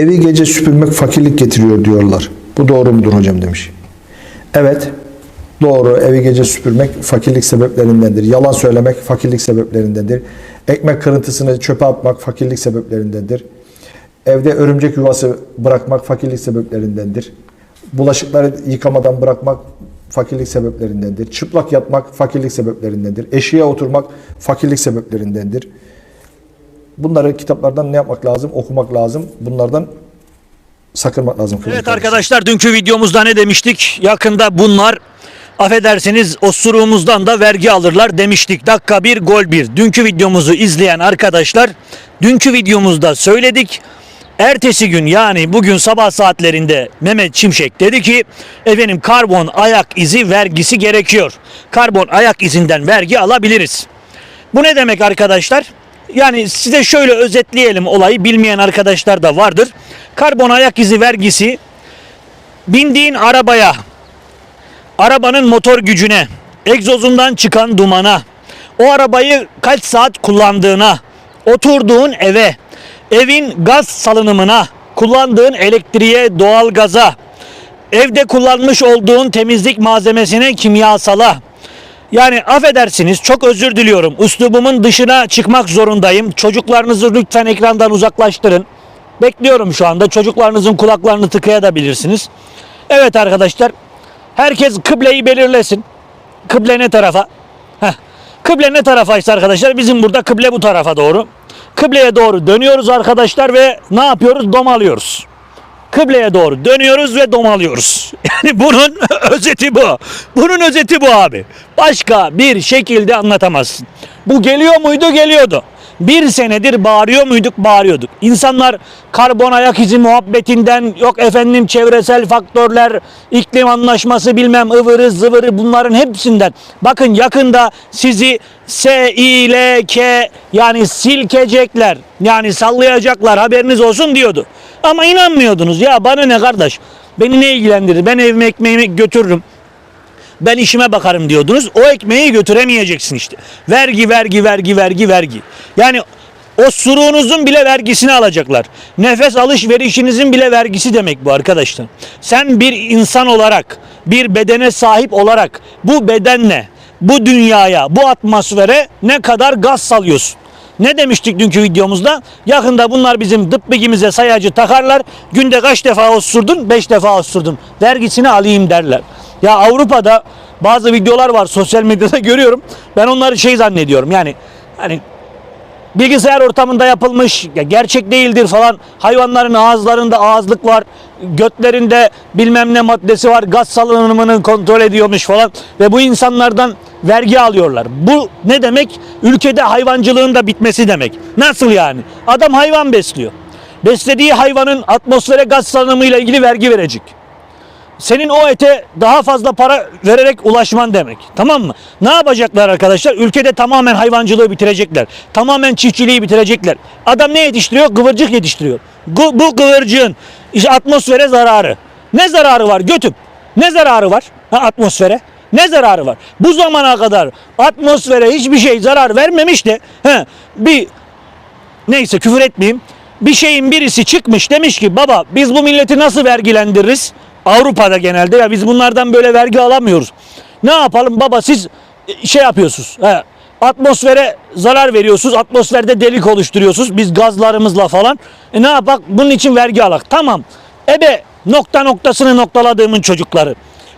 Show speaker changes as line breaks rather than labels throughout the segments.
Evi gece süpürmek fakirlik getiriyor diyorlar. Bu doğru mudur hocam demiş. Evet. Doğru. Evi gece süpürmek fakirlik sebeplerindendir. Yalan söylemek fakirlik sebeplerindendir. Ekmek kırıntısını çöpe atmak fakirlik sebeplerindendir. Evde örümcek yuvası bırakmak fakirlik sebeplerindendir. Bulaşıkları yıkamadan bırakmak fakirlik sebeplerindendir. Çıplak yatmak fakirlik sebeplerindendir. Eşiğe oturmak fakirlik sebeplerindendir. Bunları kitaplardan ne yapmak lazım? Okumak lazım. Bunlardan sakınmak lazım.
Evet
kıymetli
arkadaşlar dünkü videomuzda ne demiştik? Yakında bunlar affedersiniz osuruğumuzdan da vergi alırlar demiştik. Dakika bir gol bir. Dünkü videomuzu izleyen arkadaşlar dünkü videomuzda söyledik. Ertesi gün yani bugün sabah saatlerinde Mehmet Çimşek dedi ki efendim karbon ayak izi vergisi gerekiyor. Karbon ayak izinden vergi alabiliriz. Bu ne demek arkadaşlar? Yani size şöyle özetleyelim olayı bilmeyen arkadaşlar da vardır. Karbon ayak izi vergisi bindiğin arabaya, arabanın motor gücüne, egzozundan çıkan dumana, o arabayı kaç saat kullandığına, oturduğun eve, evin gaz salınımına, kullandığın elektriğe, doğalgaza, evde kullanmış olduğun temizlik malzemesine, kimyasala, yani affedersiniz çok özür diliyorum. Üslubumun dışına çıkmak zorundayım. Çocuklarınızı lütfen ekrandan uzaklaştırın. Bekliyorum şu anda. Çocuklarınızın kulaklarını tıkayabilirsiniz. Evet arkadaşlar. Herkes kıbleyi belirlesin. Kıble ne tarafa? Heh. Kıble ne tarafaysa arkadaşlar bizim burada kıble bu tarafa doğru. Kıbleye doğru dönüyoruz arkadaşlar ve ne yapıyoruz? Domalıyoruz. Kıbleye doğru dönüyoruz ve domalıyoruz. Yani bunun özeti bu. Bunun özeti bu abi. Başka bir şekilde anlatamazsın. Bu geliyor muydu? Geliyordu. Bir senedir bağırıyor muyduk? Bağırıyorduk. İnsanlar karbon ayak izi muhabbetinden yok efendim çevresel faktörler, iklim anlaşması bilmem ıvırı zıvırı bunların hepsinden. Bakın yakında sizi S, I, L, K yani silkecekler yani sallayacaklar haberiniz olsun diyordu. Ama inanmıyordunuz ya bana ne kardeş beni ne ilgilendirir ben evime ekmeğimi götürürüm ben işime bakarım diyordunuz. O ekmeği götüremeyeceksin işte. Vergi, vergi, vergi, vergi, vergi. Yani o suruğunuzun bile vergisini alacaklar. Nefes alışverişinizin bile vergisi demek bu arkadaşlar. Sen bir insan olarak, bir bedene sahip olarak bu bedenle, bu dünyaya, bu atmosfere ne kadar gaz salıyorsun? Ne demiştik dünkü videomuzda? Yakında bunlar bizim dıbbigimize sayacı takarlar. Günde kaç defa osurdun? Beş defa osurdum. Vergisini alayım derler. Ya Avrupa'da bazı videolar var sosyal medyada görüyorum. Ben onları şey zannediyorum yani hani bilgisayar ortamında yapılmış ya gerçek değildir falan hayvanların ağızlarında ağızlık var götlerinde bilmem ne maddesi var gaz salınımını kontrol ediyormuş falan ve bu insanlardan vergi alıyorlar. Bu ne demek? Ülkede hayvancılığın da bitmesi demek. Nasıl yani? Adam hayvan besliyor. Beslediği hayvanın atmosfere gaz salınımıyla ilgili vergi verecek senin o ete daha fazla para vererek ulaşman demek. Tamam mı? Ne yapacaklar arkadaşlar? Ülkede tamamen hayvancılığı bitirecekler. Tamamen çiftçiliği bitirecekler. Adam ne yetiştiriyor? Kıvırcık yetiştiriyor. Bu, bu kıvırcığın işte atmosfere zararı. Ne zararı var götüm? Ne zararı var ha, atmosfere? Ne zararı var? Bu zamana kadar atmosfere hiçbir şey zarar vermemiş de he, bir neyse küfür etmeyeyim. Bir şeyin birisi çıkmış demiş ki baba biz bu milleti nasıl vergilendiririz? Avrupa'da genelde ya biz bunlardan böyle vergi alamıyoruz. Ne yapalım baba siz e, şey yapıyorsunuz. He, atmosfere zarar veriyorsunuz. Atmosferde delik oluşturuyorsunuz. Biz gazlarımızla falan. E ne yapak? Bunun için vergi alak. Tamam. Ebe nokta noktasını noktaladığımın çocukları.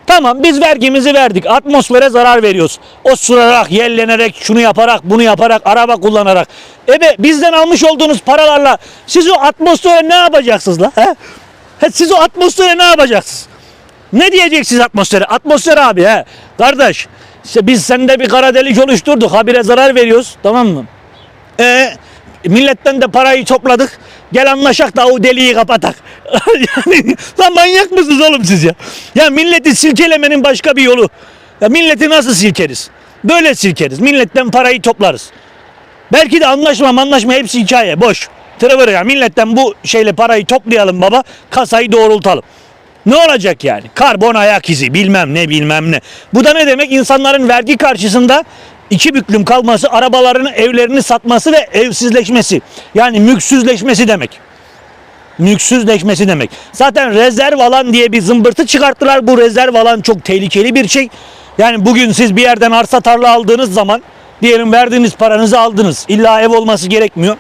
Tamam biz vergimizi verdik. Atmosfere zarar veriyoruz. O surarak, yellenerek, şunu yaparak, bunu yaparak, araba kullanarak. Ebe bizden almış olduğunuz paralarla siz o atmosfere ne yapacaksınız la? He? Siz o atmosfere ne yapacaksınız? Ne diyeceksiniz atmosfere? Atmosfer abi he. Kardeş işte biz sende bir kara delik oluşturduk. Habire zarar veriyoruz. Tamam mı? E milletten de parayı topladık. Gel anlaşak da o deliği kapatak. yani lan manyak mısınız oğlum siz ya? Ya milleti silkelemenin başka bir yolu. Ya milleti nasıl silkeriz? Böyle silkeriz. Milletten parayı toplarız. Belki de anlaşma anlaşma hepsi hikaye boş. Tırıvır ya milletten bu şeyle parayı toplayalım baba kasayı doğrultalım. Ne olacak yani? Karbon ayak izi bilmem ne bilmem ne. Bu da ne demek? İnsanların vergi karşısında iki büklüm kalması, arabalarını, evlerini satması ve evsizleşmesi. Yani mülksüzleşmesi demek. Mülksüzleşmesi demek. Zaten rezerv alan diye bir zımbırtı çıkarttılar. Bu rezerv alan çok tehlikeli bir şey. Yani bugün siz bir yerden arsa tarla aldığınız zaman diyelim verdiğiniz paranızı aldınız. İlla ev olması gerekmiyor.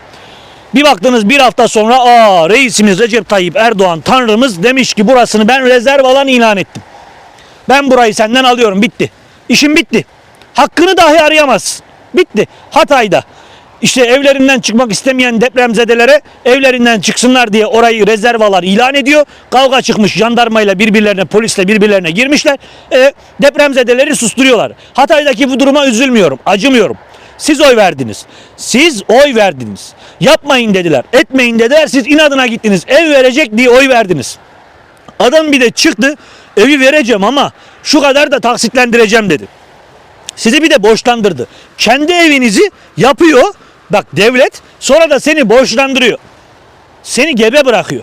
Bir baktınız bir hafta sonra aa reisimiz Recep Tayyip Erdoğan tanrımız demiş ki burasını ben rezerv alan ilan ettim. Ben burayı senden alıyorum bitti. İşim bitti. Hakkını dahi arayamazsın. Bitti. Hatay'da işte evlerinden çıkmak istemeyen depremzedelere evlerinden çıksınlar diye orayı rezervalar ilan ediyor. Kavga çıkmış jandarmayla birbirlerine polisle birbirlerine girmişler. E, depremzedeleri susturuyorlar. Hatay'daki bu duruma üzülmüyorum. Acımıyorum. Siz oy verdiniz. Siz oy verdiniz. Yapmayın dediler. Etmeyin dediler. Siz inadına gittiniz. Ev verecek diye oy verdiniz. Adam bir de çıktı. Evi vereceğim ama şu kadar da taksitlendireceğim dedi. Sizi bir de borçlandırdı. Kendi evinizi yapıyor. Bak devlet sonra da seni borçlandırıyor. Seni gebe bırakıyor.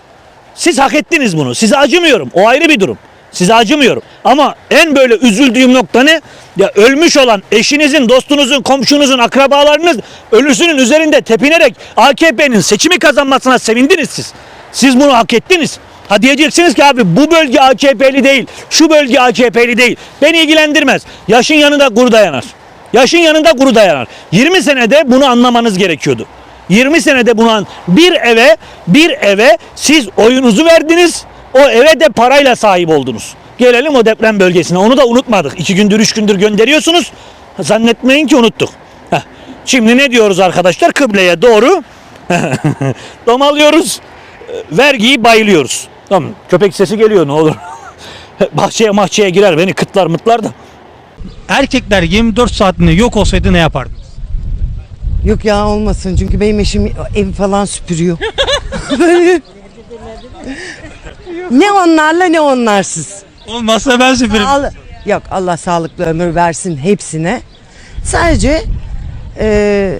Siz hak ettiniz bunu. Size acımıyorum. O ayrı bir durum. Size acımıyorum. Ama en böyle üzüldüğüm nokta ne? Ya ölmüş olan eşinizin, dostunuzun, komşunuzun, akrabalarınız ölüsünün üzerinde tepinerek AKP'nin seçimi kazanmasına sevindiniz siz. Siz bunu hak ettiniz. Ha diyeceksiniz ki abi bu bölge AKP'li değil, şu bölge AKP'li değil. Beni ilgilendirmez. Yaşın yanında kuru dayanar. Yaşın yanında kuru dayanar. 20 senede bunu anlamanız gerekiyordu. 20 senede bunu an- bir eve bir eve siz oyunuzu verdiniz. O eve de parayla sahip oldunuz. Gelelim o deprem bölgesine. Onu da unutmadık. İki gündür, üç gündür gönderiyorsunuz. Zannetmeyin ki unuttuk. Heh. Şimdi ne diyoruz arkadaşlar? Kıbleye doğru domalıyoruz. Vergiyi bayılıyoruz. Tamam. Köpek sesi geliyor ne olur. bahçeye mahçeye girer beni kıtlar mıtlar da.
Erkekler 24 saatinde yok olsaydı ne yapardınız?
Yok ya olmasın çünkü benim eşim evi falan süpürüyor. ne onlarla ne onlarsız.
Olmazsa ben süpürürüm.
Al- Yok Allah sağlıklı ömür versin hepsine. Sadece e,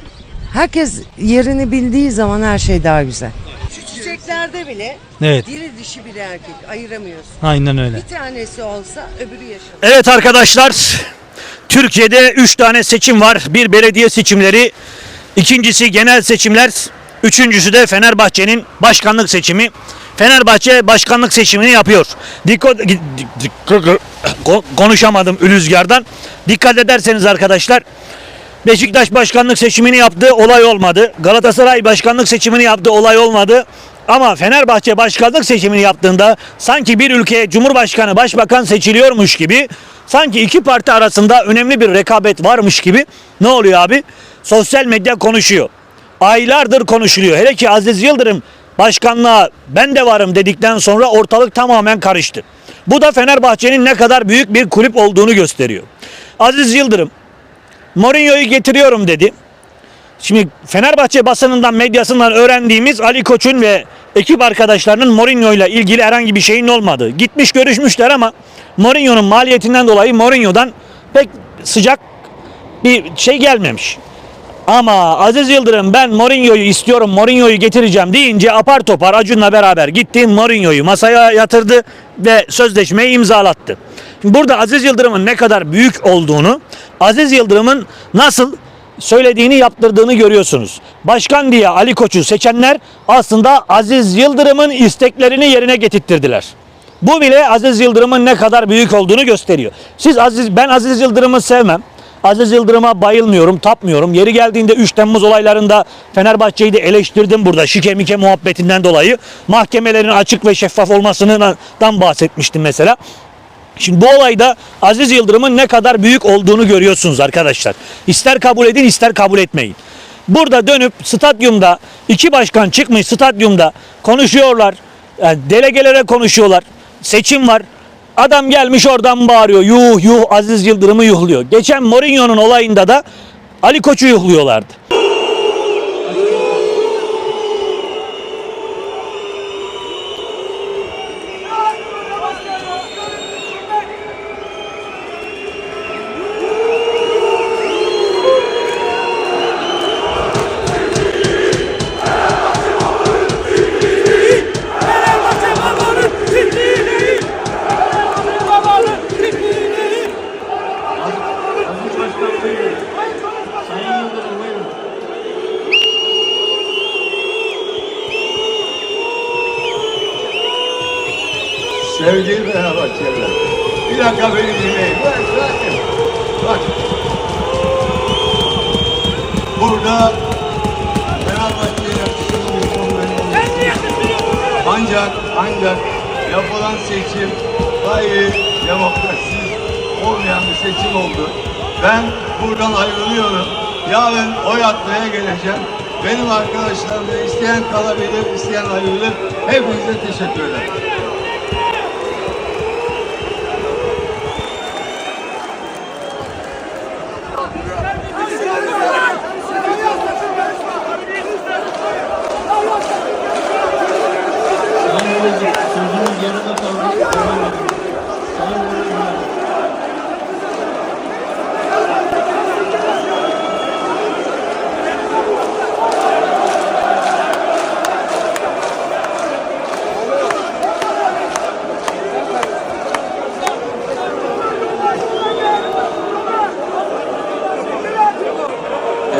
herkes yerini bildiği zaman her şey daha güzel. Şu çiçeklerde bile
Evet.
biri dişi biri erkek ayıramıyorsun.
Aynen öyle.
Bir tanesi olsa öbürü yaşar.
Evet arkadaşlar, Türkiye'de 3 tane seçim var. Bir belediye seçimleri, ikincisi genel seçimler, üçüncüsü de Fenerbahçe'nin başkanlık seçimi. Fenerbahçe başkanlık seçimini yapıyor. Dikkat Ko- konuşamadım rüzgardan. Dikkat ederseniz arkadaşlar Beşiktaş başkanlık seçimini yaptı, olay olmadı. Galatasaray başkanlık seçimini yaptı, olay olmadı. Ama Fenerbahçe başkanlık seçimini yaptığında sanki bir ülkeye cumhurbaşkanı, başbakan seçiliyormuş gibi, sanki iki parti arasında önemli bir rekabet varmış gibi ne oluyor abi? Sosyal medya konuşuyor. Aylardır konuşuluyor. Hele ki Aziz Yıldırım başkanlığa ben de varım dedikten sonra ortalık tamamen karıştı. Bu da Fenerbahçe'nin ne kadar büyük bir kulüp olduğunu gösteriyor. Aziz Yıldırım Mourinho'yu getiriyorum dedi. Şimdi Fenerbahçe basınından, medyasından öğrendiğimiz Ali Koç'un ve ekip arkadaşlarının Mourinho ile ilgili herhangi bir şeyin olmadığı. Gitmiş görüşmüşler ama Mourinho'nun maliyetinden dolayı Mourinho'dan pek sıcak bir şey gelmemiş. Ama Aziz Yıldırım ben Mourinho'yu istiyorum, Mourinho'yu getireceğim deyince apar topar Acun'la beraber gitti. Mourinho'yu masaya yatırdı ve sözleşmeyi imzalattı. Şimdi burada Aziz Yıldırım'ın ne kadar büyük olduğunu, Aziz Yıldırım'ın nasıl söylediğini yaptırdığını görüyorsunuz. Başkan diye Ali Koç'u seçenler aslında Aziz Yıldırım'ın isteklerini yerine getirttirdiler. Bu bile Aziz Yıldırım'ın ne kadar büyük olduğunu gösteriyor. Siz Aziz ben Aziz Yıldırım'ı sevmem. Aziz Yıldırım'a bayılmıyorum, tapmıyorum. Yeri geldiğinde 3 Temmuz olaylarında Fenerbahçe'yi de eleştirdim burada şike mike muhabbetinden dolayı. Mahkemelerin açık ve şeffaf olmasından bahsetmiştim mesela. Şimdi bu olayda Aziz Yıldırım'ın ne kadar büyük olduğunu görüyorsunuz arkadaşlar. İster kabul edin ister kabul etmeyin. Burada dönüp stadyumda iki başkan çıkmış stadyumda konuşuyorlar. Yani delegelere konuşuyorlar. Seçim var. Adam gelmiş oradan bağırıyor. Yuh yuh Aziz Yıldırım'ı yuhluyor. Geçen Mourinho'nun olayında da Ali Koç'u yuhluyorlardı.
Ayrılıyorum. Yarın oy atmaya geleceğim. Benim arkadaşlarım da isteyen kalabilir, isteyen ayrılır. Hepinize teşekkür ederim.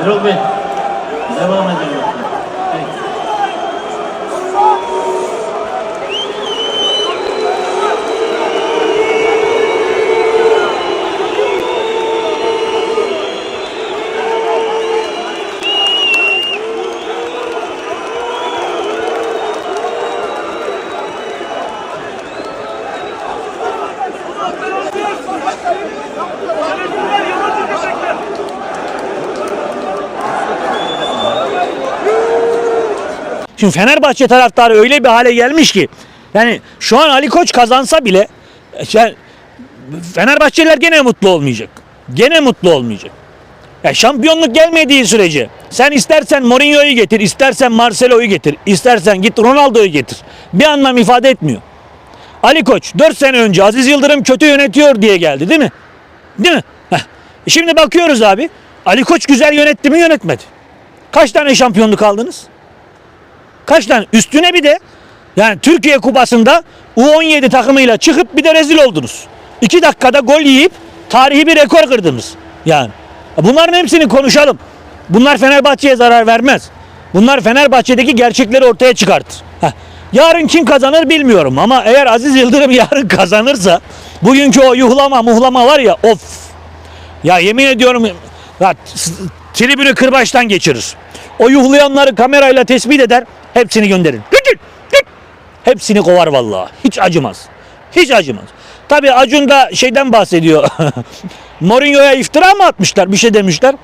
Erol Bey, devam edelim. Peki.
Şimdi Fenerbahçe taraftarı öyle bir hale gelmiş ki yani şu an Ali Koç kazansa bile yani Fenerbahçeliler gene mutlu olmayacak. Gene mutlu olmayacak. Ya şampiyonluk gelmediği sürece sen istersen Mourinho'yu getir, istersen Marcelo'yu getir, istersen git Ronaldo'yu getir. Bir anlam ifade etmiyor. Ali Koç 4 sene önce Aziz Yıldırım kötü yönetiyor diye geldi değil mi? Değil mi? Heh. E Şimdi bakıyoruz abi. Ali Koç güzel yönetti mi yönetmedi. Kaç tane şampiyonluk aldınız? Kaç tane? Üstüne bir de yani Türkiye Kupası'nda U17 takımıyla çıkıp bir de rezil oldunuz. 2 dakikada gol yiyip tarihi bir rekor kırdınız. Yani bunların hepsini konuşalım. Bunlar Fenerbahçe'ye zarar vermez. Bunlar Fenerbahçe'deki gerçekleri ortaya çıkartır. Heh. Yarın kim kazanır bilmiyorum ama eğer Aziz Yıldırım yarın kazanırsa bugünkü o yuhlama muhlama var ya of. Ya yemin ediyorum ya, tribünü kırbaçtan geçirir. O yuhlayanları kamerayla tespit eder. Hepsini gıcık. Hepsini kovar vallahi. Hiç acımaz. Hiç acımaz. Tabii Acun da şeyden bahsediyor. Mourinho'ya iftira mı atmışlar? Bir şey demişler.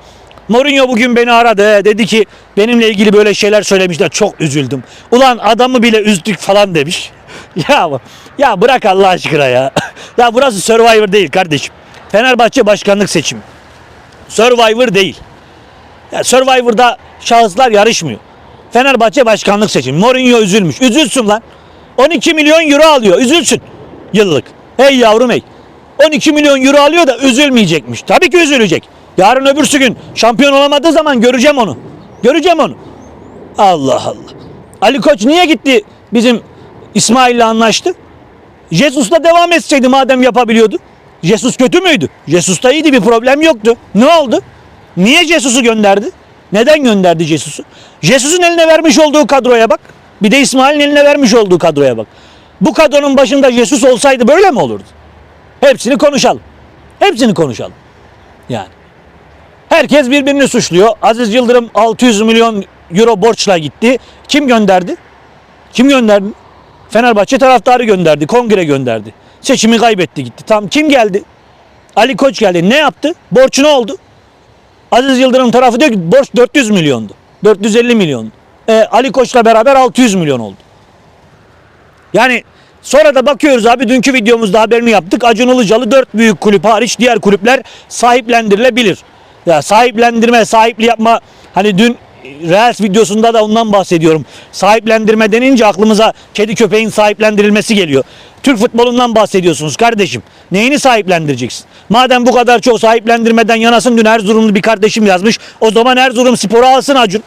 Mourinho bugün beni aradı. Dedi ki benimle ilgili böyle şeyler söylemişler. Çok üzüldüm. Ulan adamı bile üzdük falan demiş. ya ya bırak Allah aşkına ya. ya burası Survivor değil kardeşim. Fenerbahçe başkanlık seçimi. Survivor değil. Ya Survivor'da şahıslar yarışmıyor. Fenerbahçe başkanlık seçimi. Mourinho üzülmüş. Üzülsün lan. 12 milyon euro alıyor. Üzülsün. Yıllık. Hey yavrum hey. 12 milyon euro alıyor da üzülmeyecekmiş. Tabii ki üzülecek. Yarın öbürsü gün şampiyon olamadığı zaman göreceğim onu. Göreceğim onu. Allah Allah. Ali Koç niye gitti bizim İsmail'le anlaştı? Jesus'la devam etseydi madem yapabiliyordu. Jesus kötü müydü? Jesus'ta iyiydi bir problem yoktu. Ne oldu? Niye Jesus'u gönderdi? Neden gönderdi Jesus'u? Jesus'un eline vermiş olduğu kadroya bak. Bir de İsmail'in eline vermiş olduğu kadroya bak. Bu kadronun başında Jesus olsaydı böyle mi olurdu? Hepsini konuşalım. Hepsini konuşalım. Yani. Herkes birbirini suçluyor. Aziz Yıldırım 600 milyon euro borçla gitti. Kim gönderdi? Kim gönderdi? Fenerbahçe taraftarı gönderdi. Kongre gönderdi. Seçimi kaybetti gitti. Tam kim geldi? Ali Koç geldi. Ne yaptı? Borç ne oldu? Aziz Yıldırım tarafı diyor ki borç 400 milyondu. 450 milyon. E, Ali Koç'la beraber 600 milyon oldu. Yani sonra da bakıyoruz abi dünkü videomuzda haberini yaptık. Acun Ilıcalı 4 büyük kulüp hariç diğer kulüpler sahiplendirilebilir. Ya sahiplendirme, sahipli yapma hani dün Reels videosunda da ondan bahsediyorum. Sahiplendirme denince aklımıza kedi köpeğin sahiplendirilmesi geliyor. Türk futbolundan bahsediyorsunuz kardeşim. Neyini sahiplendireceksin? Madem bu kadar çok sahiplendirmeden yanasın dün Erzurumlu bir kardeşim yazmış. O zaman Erzurum sporu alsın Acun.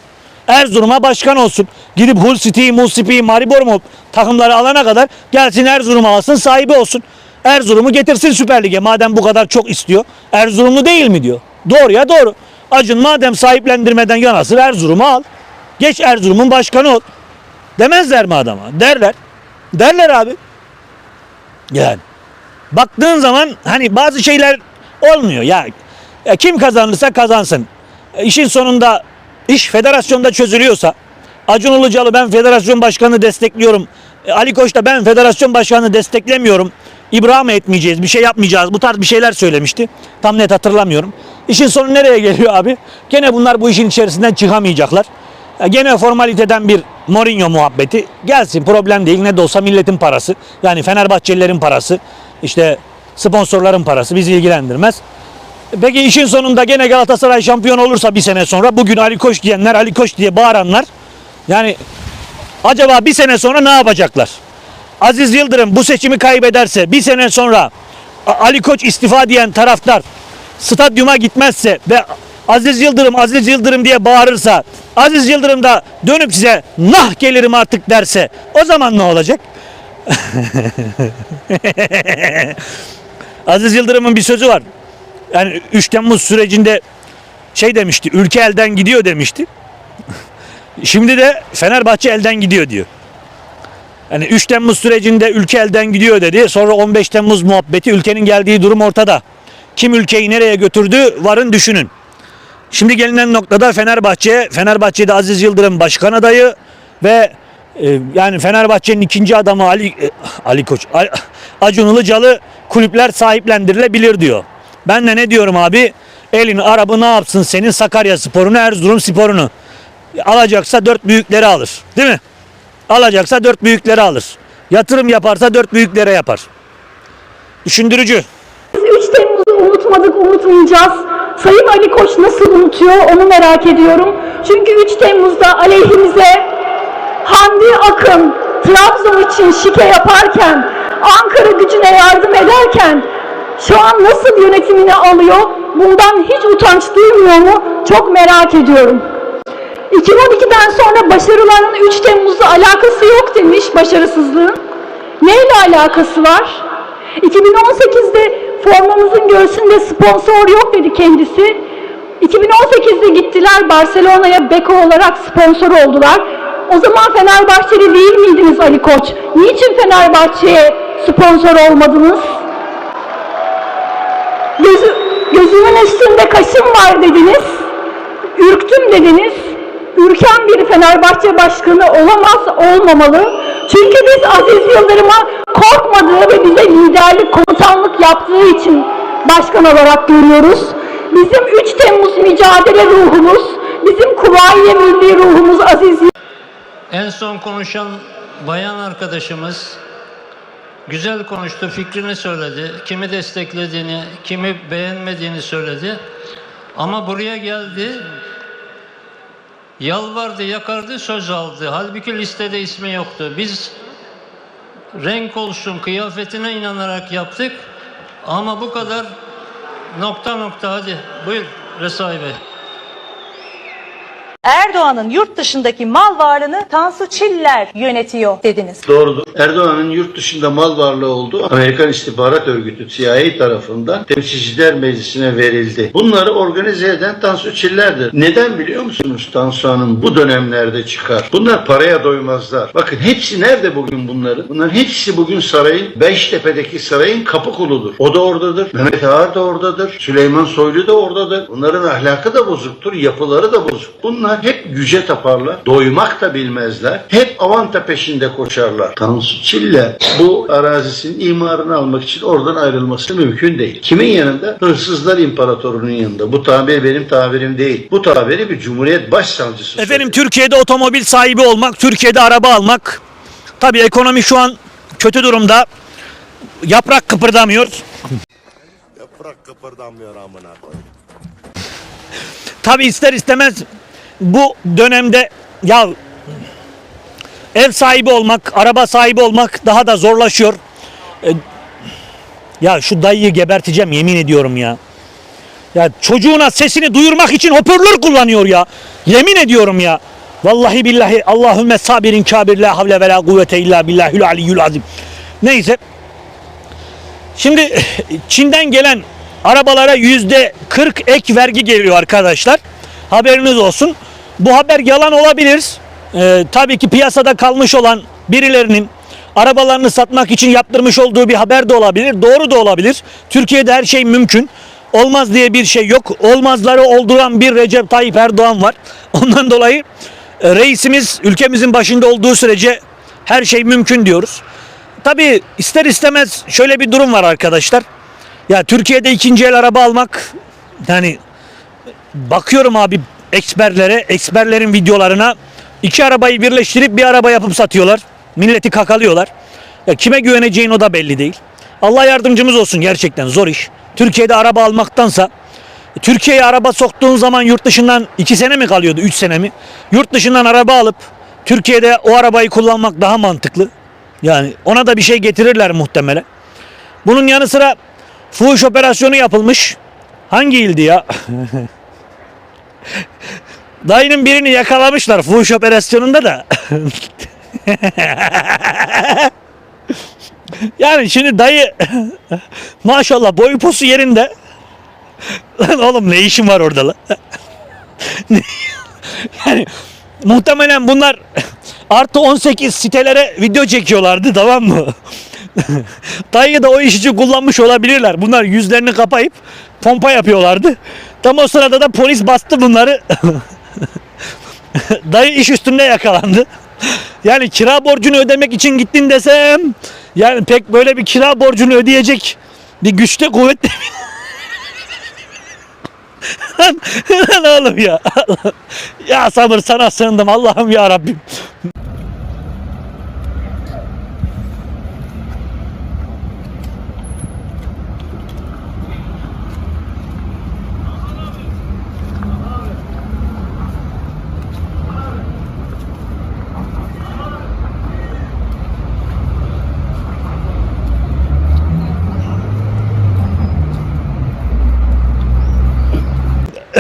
Erzurum'a başkan olsun. Gidip Hull City, Mull City, Maribor mu takımları alana kadar gelsin Erzurum'a alsın sahibi olsun. Erzurum'u getirsin Süper Lig'e madem bu kadar çok istiyor. Erzurumlu değil mi diyor. Doğru ya doğru. Acun madem sahiplendirmeden yanasın Erzurum'u al. Geç Erzurum'un başkanı ol. Demezler mi adama? Derler. Derler abi. Yani baktığın zaman hani bazı şeyler olmuyor ya. ya kim kazanırsa kazansın. E, işin sonunda iş federasyonda çözülüyorsa Acun Ilıcalı ben federasyon başkanını destekliyorum. E, Ali Koç da ben federasyon başkanını desteklemiyorum. İbrahim etmeyeceğiz, bir şey yapmayacağız. Bu tarz bir şeyler söylemişti. Tam net hatırlamıyorum. İşin sonu nereye geliyor abi? Gene bunlar bu işin içerisinden çıkamayacaklar. Ya gene formaliteden bir Mourinho muhabbeti. Gelsin problem değil. Ne de olsa milletin parası. Yani Fenerbahçelilerin parası. işte sponsorların parası bizi ilgilendirmez. Peki işin sonunda gene Galatasaray şampiyon olursa bir sene sonra bugün Ali Koç diyenler, Ali Koç diye bağıranlar yani acaba bir sene sonra ne yapacaklar? Aziz Yıldırım bu seçimi kaybederse bir sene sonra Ali Koç istifa diyen taraftar stadyuma gitmezse ve Aziz Yıldırım Aziz Yıldırım diye bağırırsa Aziz Yıldırım da dönüp size nah gelirim artık derse o zaman ne olacak? Aziz Yıldırım'ın bir sözü var. Yani 3 Temmuz sürecinde şey demişti. Ülke elden gidiyor demişti. Şimdi de Fenerbahçe elden gidiyor diyor. Yani 3 Temmuz sürecinde ülke elden gidiyor dedi. Sonra 15 Temmuz muhabbeti ülkenin geldiği durum ortada. Kim ülkeyi nereye götürdü varın düşünün. Şimdi gelinen noktada Fenerbahçe, Fenerbahçe'de Aziz Yıldırım başkan adayı ve e, yani Fenerbahçe'nin ikinci adamı Ali e, Ali Koç, A- Acun Ilıcalı kulüpler sahiplendirilebilir diyor. Ben de ne diyorum abi? Elin arabı ne yapsın senin Sakarya sporunu, Erzurum sporunu. Alacaksa dört büyükleri alır. Değil mi? Alacaksa dört büyükleri alır. Yatırım yaparsa dört büyüklere yapar. Düşündürücü.
3 Temmuz'u unutmadık, unutmayacağız. Sayın Ali Koç nasıl unutuyor onu merak ediyorum. Çünkü 3 Temmuz'da aleyhimize Hamdi Akın Trabzon için şike yaparken, Ankara gücüne yardım ederken şu an nasıl yönetimini alıyor? Bundan hiç utanç duymuyor mu? Çok merak ediyorum. 2012'den sonra başarıların 3 Temmuz'la alakası yok demiş başarısızlığın. Neyle alakası var? 2018'de formamızın göğsünde sponsor yok dedi kendisi. 2018'de gittiler Barcelona'ya beko olarak sponsor oldular. O zaman Fenerbahçeli değil miydiniz Ali Koç? Niçin Fenerbahçe'ye sponsor olmadınız? Gözü, gözümün üstünde kaşım var dediniz. Ürktüm dediniz. Ürken bir Fenerbahçe başkanı olamaz, olmamalı. Çünkü biz Aziz Yıldırım'a korkmadığı ve bize liderlik, komutanlık yaptığı için başkan olarak görüyoruz. Bizim 3 Temmuz mücadele ruhumuz, bizim Kuvayi Milli ruhumuz Aziz
En son konuşan bayan arkadaşımız güzel konuştu, fikrini söyledi. Kimi desteklediğini, kimi beğenmediğini söyledi. Ama buraya geldi, yalvardı, yakardı, söz aldı. Halbuki listede ismi yoktu. Biz renk olsun, kıyafetine inanarak yaptık. Ama bu kadar nokta nokta hadi buyur Resai Bey.
Erdoğan'ın yurt dışındaki mal varlığını Tansu Çiller yönetiyor dediniz.
Doğrudur. Erdoğan'ın yurt dışında mal varlığı olduğu Amerikan İstihbarat Örgütü CIA tarafından Temsilciler Meclisi'ne verildi. Bunları organize eden Tansu Çiller'dir. Neden biliyor musunuz Tansu Hanım bu dönemlerde çıkar? Bunlar paraya doymazlar. Bakın hepsi nerede bugün bunların? Bunların hepsi bugün sarayın, Beştepe'deki sarayın kapı kuludur. O da oradadır. Mehmet Ağar da oradadır. Süleyman Soylu da oradadır. Bunların ahlakı da bozuktur, yapıları da bozuk. Bunlar hep güce taparlar. Doymak da bilmezler. Hep avanta peşinde koşarlar. Tansu Çiller bu arazisinin imarını almak için oradan ayrılması mümkün değil. Kimin yanında? Hırsızlar İmparatorunun yanında. Bu tabir benim tabirim değil. Bu tabiri bir Cumhuriyet Başsavcısı
Efendim
söyledi.
Türkiye'de otomobil sahibi olmak, Türkiye'de araba almak. Tabii ekonomi şu an kötü durumda. Yaprak kıpırdamıyor.
Yaprak kıpırdamıyor amına koyayım.
Tabii ister istemez bu dönemde ya ev sahibi olmak, araba sahibi olmak daha da zorlaşıyor. E, ya şu dayıyı geberteceğim yemin ediyorum ya. Ya çocuğuna sesini duyurmak için hoparlör kullanıyor ya. Yemin ediyorum ya. Vallahi billahi Allahümme sabirin kabir la havle ve la kuvvete illa billahül aliyyül azim. Neyse. Şimdi Çin'den gelen arabalara yüzde 40 ek vergi geliyor arkadaşlar. Haberiniz olsun. Bu haber yalan olabilir. Ee, tabii ki piyasada kalmış olan birilerinin arabalarını satmak için yaptırmış olduğu bir haber de olabilir. Doğru da olabilir. Türkiye'de her şey mümkün. Olmaz diye bir şey yok. Olmazları olduran bir Recep Tayyip Erdoğan var. Ondan dolayı e, reisimiz ülkemizin başında olduğu sürece her şey mümkün diyoruz. Tabii ister istemez şöyle bir durum var arkadaşlar. Ya Türkiye'de ikinci el araba almak yani bakıyorum abi eksperlere, eksperlerin videolarına iki arabayı birleştirip bir araba yapıp satıyorlar. Milleti kakalıyorlar. Ya kime güveneceğin o da belli değil. Allah yardımcımız olsun gerçekten zor iş. Türkiye'de araba almaktansa Türkiye'ye araba soktuğun zaman yurt dışından 2 sene mi kalıyordu 3 sene mi? Yurt dışından araba alıp Türkiye'de o arabayı kullanmak daha mantıklı. Yani ona da bir şey getirirler muhtemelen. Bunun yanı sıra fuhuş operasyonu yapılmış. Hangi ildi ya? Dayının birini yakalamışlar fuhuş operasyonunda da. yani şimdi dayı maşallah boyu posu yerinde. Lan oğlum ne işin var orada lan? Yani muhtemelen bunlar artı 18 sitelere video çekiyorlardı tamam mı? Dayı da o iş için kullanmış olabilirler. Bunlar yüzlerini kapayıp pompa yapıyorlardı. Tam o sırada da polis bastı bunları. Dayı iş üstünde yakalandı. Yani kira borcunu ödemek için gittin desem yani pek böyle bir kira borcunu ödeyecek bir güçte kuvvetli lan, lan oğlum ya. ya sabır sana sığındım Allah'ım ya Rabbim.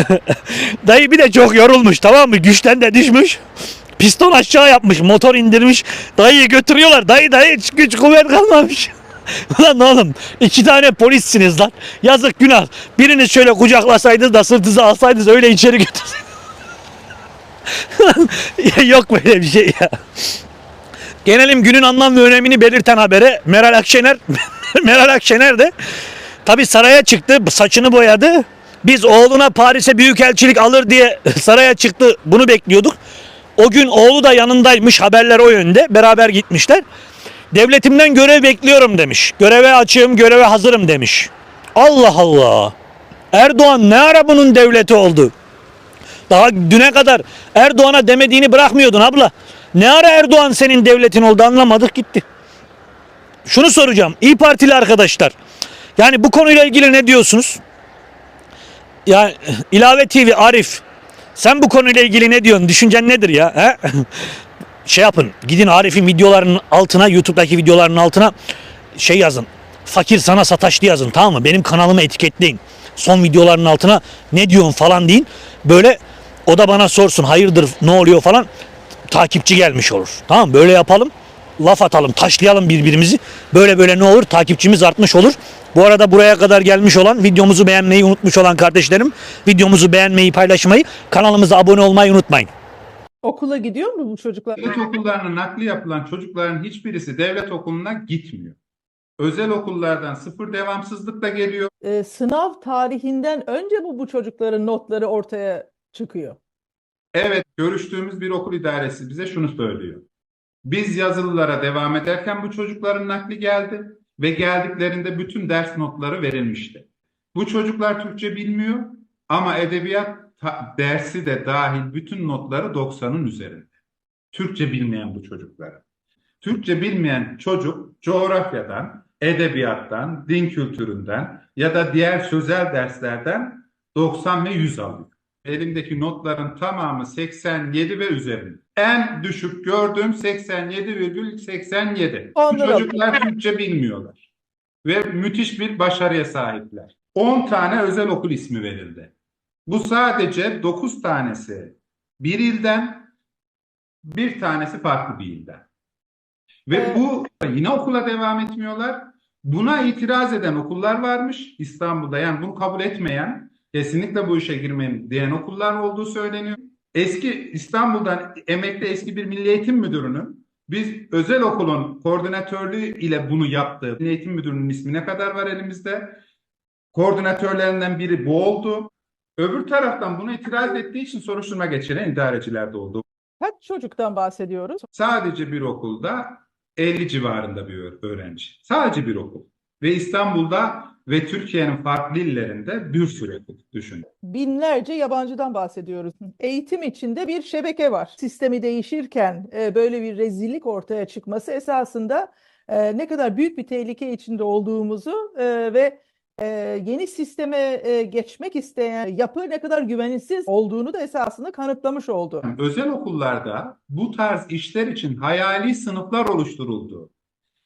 Dayı bir de çok yorulmuş tamam mı? Güçten de düşmüş. Piston aşağı yapmış, motor indirmiş. Dayıyı götürüyorlar. Dayı dayı hiç güç kuvvet kalmamış. Lan oğlum iki tane polissiniz lan. Yazık günah. Biriniz şöyle kucaklasaydınız da sırtınızı alsaydınız öyle içeri götürseydiniz. Yok böyle bir şey ya. Gelelim günün anlam ve önemini belirten habere. Meral Akşener Meral Akşener de tabi saraya çıktı, saçını boyadı. Biz oğluna Paris'e büyükelçilik alır diye saraya çıktı. Bunu bekliyorduk. O gün oğlu da yanındaymış. Haberler o yönde. Beraber gitmişler. Devletimden görev bekliyorum demiş. Göreve açığım, göreve hazırım demiş. Allah Allah. Erdoğan ne ara bunun devleti oldu? Daha düne kadar Erdoğan'a demediğini bırakmıyordun abla. Ne ara Erdoğan senin devletin oldu anlamadık gitti. Şunu soracağım. İyi Partili arkadaşlar. Yani bu konuyla ilgili ne diyorsunuz? Ya ilave TV Arif sen bu konuyla ilgili ne diyorsun? Düşüncen nedir ya? He? şey yapın gidin Arif'in videolarının altına YouTube'daki videoların altına şey yazın. Fakir sana sataştı yazın tamam mı? Benim kanalımı etiketleyin. Son videoların altına ne diyorsun falan deyin. Böyle o da bana sorsun hayırdır ne oluyor falan. Takipçi gelmiş olur. Tamam mı? Böyle yapalım. Laf atalım, taşlayalım birbirimizi. Böyle böyle ne olur? Takipçimiz artmış olur. Bu arada buraya kadar gelmiş olan, videomuzu beğenmeyi unutmuş olan kardeşlerim, videomuzu beğenmeyi, paylaşmayı, kanalımıza abone olmayı unutmayın.
Okula gidiyor mu bu çocuklar?
Devlet okullarına nakli yapılan çocukların hiçbirisi devlet okuluna gitmiyor. Özel okullardan sıfır devamsızlıkla geliyor.
Ee, sınav tarihinden önce mi bu çocukların notları ortaya çıkıyor?
Evet, görüştüğümüz bir okul idaresi bize şunu söylüyor. Biz yazılılara devam ederken bu çocukların nakli geldi ve geldiklerinde bütün ders notları verilmişti. Bu çocuklar Türkçe bilmiyor ama edebiyat dersi de dahil bütün notları 90'ın üzerinde. Türkçe bilmeyen bu çocuklara. Türkçe bilmeyen çocuk coğrafyadan, edebiyattan, din kültüründen ya da diğer sözel derslerden 90 ve 100 alıyor. Elimdeki notların tamamı 87 ve üzerinde. En düşük gördüğüm 87,87. Bu
Anladım.
çocuklar Türkçe bilmiyorlar. Ve müthiş bir başarıya sahipler. 10 tane özel okul ismi verildi. Bu sadece 9 tanesi bir ilden, bir tanesi farklı bir ilden. Ve
Evet.
bu yine okula devam etmiyorlar. Buna itiraz eden okullar varmış İstanbul'da. Yani bunu kabul etmeyen, kesinlikle bu işe girmeyin diyen okullar olduğu söyleniyor. Eski İstanbul'dan emekli eski bir milli eğitim müdürünün Biz özel okulun koordinatörlüğü ile bunu yaptı. Eğitim müdürünün ismi ne kadar var elimizde? Koordinatörlerinden biri bu oldu. Öbür taraftan bunu itiraz ettiği için soruşturma geçiren idareciler de oldu.
Kaç çocuktan bahsediyoruz?
Sadece bir okulda 50 civarında bir öğ- öğrenci. Sadece bir okul. Ve İstanbul'da ve Türkiye'nin farklı illerinde bir sürü okul düşünün.
Binlerce yabancıdan bahsediyoruz. Eğitim içinde bir şebeke var. Sistemi değişirken e, böyle bir rezillik ortaya çıkması esasında e, ne kadar büyük bir tehlike içinde olduğumuzu e, ve yeni sisteme geçmek isteyen yapı ne kadar güvenilsiz olduğunu da esasında kanıtlamış oldu.
Özel okullarda bu tarz işler için hayali sınıflar oluşturuldu.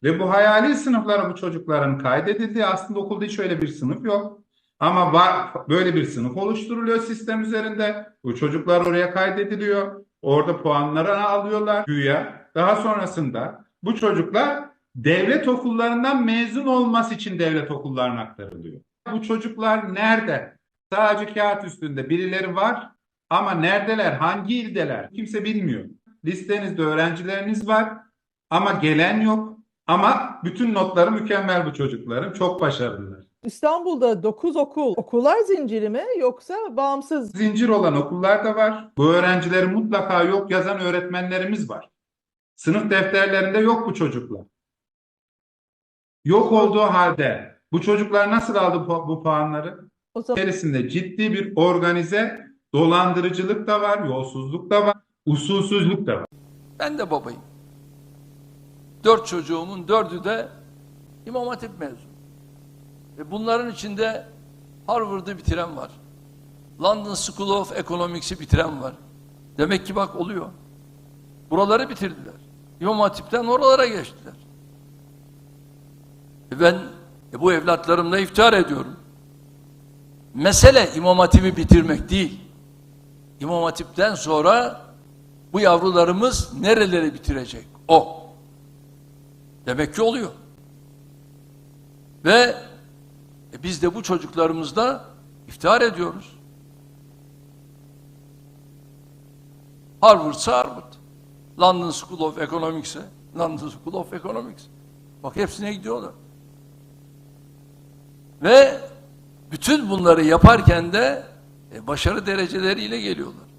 Ve bu hayali sınıflara bu çocukların kaydedildiği aslında okulda hiç öyle bir sınıf yok. Ama var, böyle bir sınıf oluşturuluyor sistem üzerinde. Bu çocuklar oraya kaydediliyor. Orada puanları alıyorlar güya. Daha sonrasında bu çocuklar devlet okullarından mezun olması için devlet okullarına aktarılıyor. Bu çocuklar nerede? Sadece kağıt üstünde birileri var ama neredeler, hangi ildeler kimse bilmiyor. Listenizde öğrencileriniz var ama gelen yok. Ama bütün notları mükemmel bu çocukların. Çok başarılılar.
İstanbul'da 9 okul, okullar zinciri mi yoksa bağımsız?
Zincir olan okullar da var. Bu öğrencileri mutlaka yok yazan öğretmenlerimiz var. Sınıf defterlerinde yok bu çocuklar. Yok olduğu halde bu çocuklar nasıl aldı bu, bu puanları?
O zaman
İçerisinde ciddi bir organize dolandırıcılık da var, yolsuzluk da var, usulsüzlük de var.
Ben de babayım. Dört çocuğumun dördü de İmam Hatip mezunu. Ve bunların içinde Harvard'ı bitiren var. London School of Economics'i bitiren var. Demek ki bak oluyor. Buraları bitirdiler. İmam Hatip'ten oralara geçtiler. E ben e bu evlatlarımla iftihar ediyorum. Mesele İmam Hatip'i bitirmek değil. İmam Hatip'ten sonra bu yavrularımız nereleri bitirecek? O. Demek ki oluyor. Ve e, biz de bu çocuklarımızda iftihar ediyoruz. Harvard'sa Harvard. London School of Economics'e London School of Economics. Bak hepsine gidiyorlar. Ve bütün bunları yaparken de e, başarı dereceleriyle geliyorlar.